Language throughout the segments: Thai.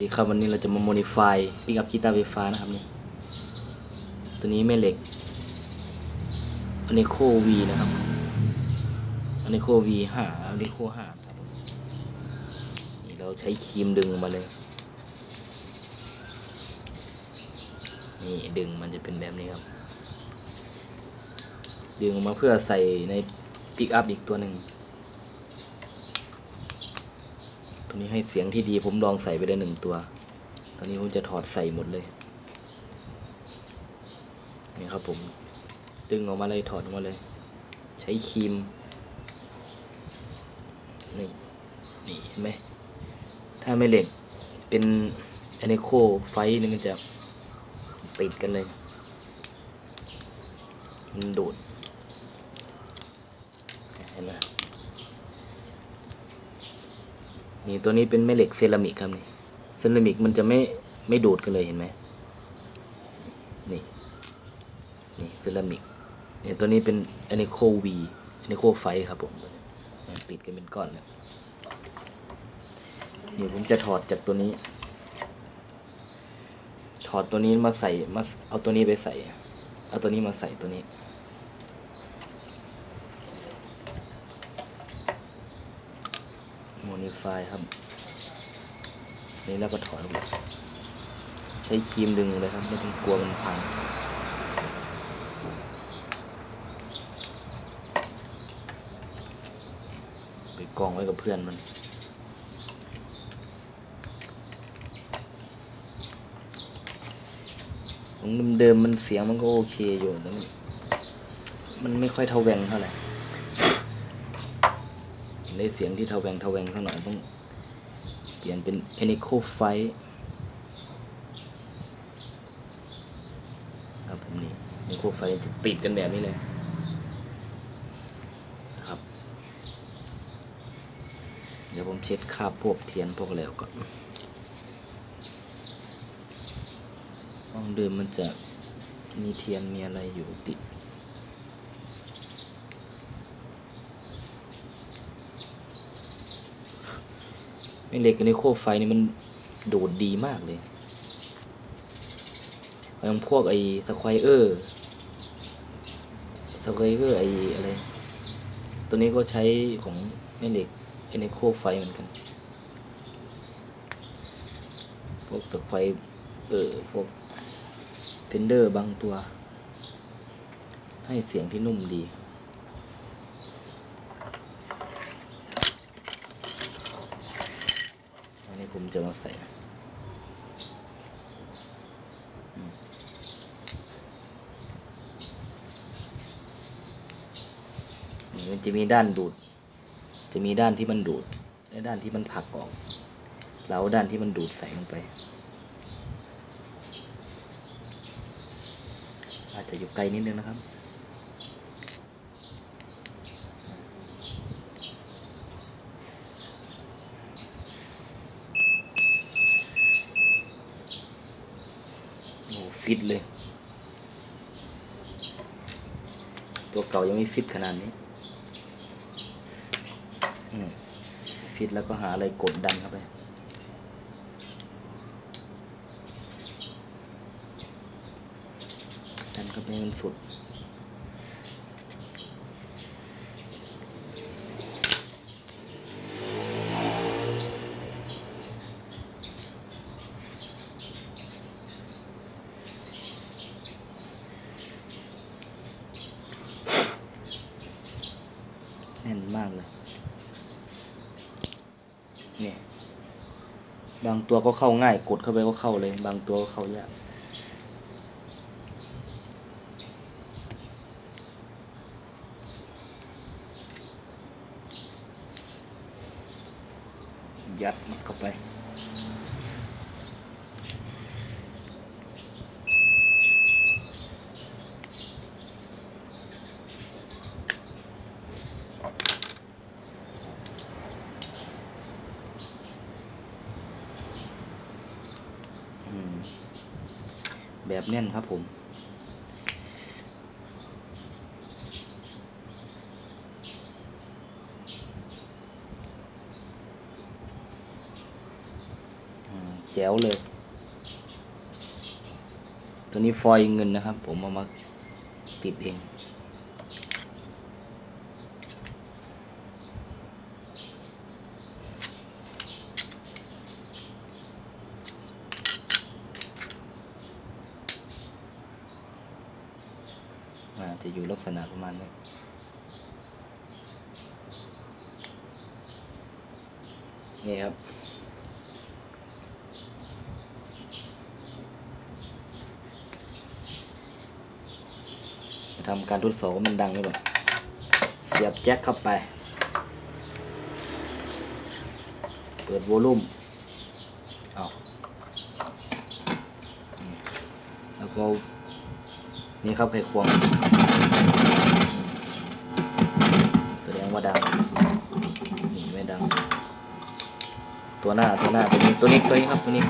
สวัสดีครับวันนี้เราจะมาโมดิฟายปิกอัพกีตาร์ไฟฟ้านะครับนี่ตัวนี้แม่เหล็กอันนี้โควีนะครับอันนี้โควีห้าอันนี้โคห้าครับนี่เราใช้ครีมดึงมาเลยนี่ดึงมันจะเป็นแบบนี้ครับ ดึงออกมาเพื่อใส่ในปิกอัพอีกตัวหนึ่ง ตัวนี้ให้เสียงที่ดีผมลองใส่ไปได้หนึ่งตัว ตอนนี้ผมจะถอดใส่หมดเลย นี่ครับผม ดึงออกมาเลยถอดออกมาเลย ใช้ครีม นี่ นี่เห็นไหม ถ้าไม่เหล็ก เป็นอเนโคไฟนี่มันจะติดกันเลย มันดูด เห็นไหม นี่ตัวนี้เป็นแม่เหล็กเซรามิกครับนี่เซรามิกมันจะไม่ไม่ดูดกันเลยเห็นไหมนี่นี่เซรามิกเนี่ยตัวนี้เป็นอเนโควีอเนโคไฟครับผมติดกันเป็นก้อนเลยนี่ผมจะถอดจากตัวนี้ ถอดตัวนี้มาใส่มาเอาตัวนี้ไปใส่ เอาตัวนี้มาใส่ตัวนี้ โมนิฟายครับนี่แล้วก็ถอดออกมาใช้ครีมดึงเลยครับไม่ต้องกลัวมันพังไปกองไว้กับเพื่อนมันของเดิมๆมันเสียงมันก็โอเคอยู่แต่มันมันไม่ค่อยเท่าแวงเท่าไหร่ ได้เสียงที่เทาแวงเทาแวงสักหน่อยต้องเปลี่ยนเป็น e n e c o f i ครับผมนี่ e n e c o f i จะติดกันแบบนี้เลยครับ เดี๋ยวผมเช็ดคราบพวกเทียนพวกแล้วก่อนห้องเดิมมันจะมีเทียนมีอะไรอยู่ติด ไอ้เหล็กในโคไฟนี่มันโดดดีมากเลยอย่างพวกไอ้สควอเออร์สควอเออร์ไอ้อะไร ตัวนี้ก็ใช้ของแม่เหล็กในโคไฟเหมือนกัน พวกสควอเออร์พวกเฟนเดอร์บางตัว ให้เสียงที่นุ่มดี อันนี้ ผมจะมาใส่มันจะมีด้านดูด จะมีด้านที่มันดูด และด้านที่มันผลักออก แล้วด้านที่มันดูดใส่ลงไป อาจจะอยู่ไกลนิดนึงนะครับ โอ้ ฟิตเลย ตัวเก่ายังไม่ฟิตขนาดนี้ฟิตแล้วก็หาอะไรกดดันเข้าไปดันเข้าไปมันสุด มากเลยเนี่ยบางตัวก็เข้าง่ายกดเข้าไปก็เข้าเลย บางตัวก็เข้ายากยัดมันเข้าไป อืม แบบแน่นครับผม แจ๋วเลย ตัวนี้ฟอยเงินนะครับ ผมเอามาติดเอง จะอยู่ลักษณะประมาณนี้นี่ครับ จะทำการทดสอบมันดังหรือเปล่าเสียบแจ็คเข้าไป เปิดโวลูมเอาอืมแล้วก็ นี่ครับไขควง แสดงว่าดังนี่ไม่ดัง ตัวหน้าตัวหน้าตัวนี้ตัวนี้ตัวนี้ครับตัวนี้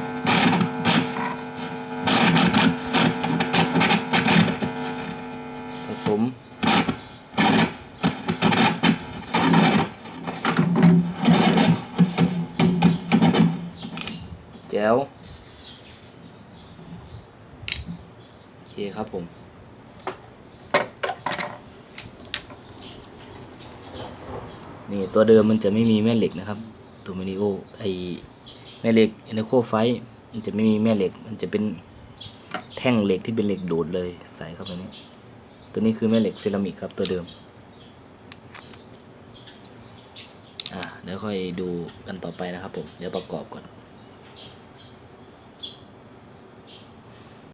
ผสมแจ๋วโอเคครับผม นี่ตัวเดิมมันจะไม่มีแม่เหล็กนะครับ ตัวมินิโอไอแม่เหล็กเอเนโคไฟมันจะไม่มีแม่เหล็ก มันจะเป็นแท่งเหล็กที่เป็นเหล็กดูดเลยใส่เข้าไปนี่ตัวนี้คือแม่เหล็กเซรามิกครับตัวเดิมอ่าเดี๋ยวค่อยดูกันต่อไปนะครับผม เดี๋ยวประกอบก่อน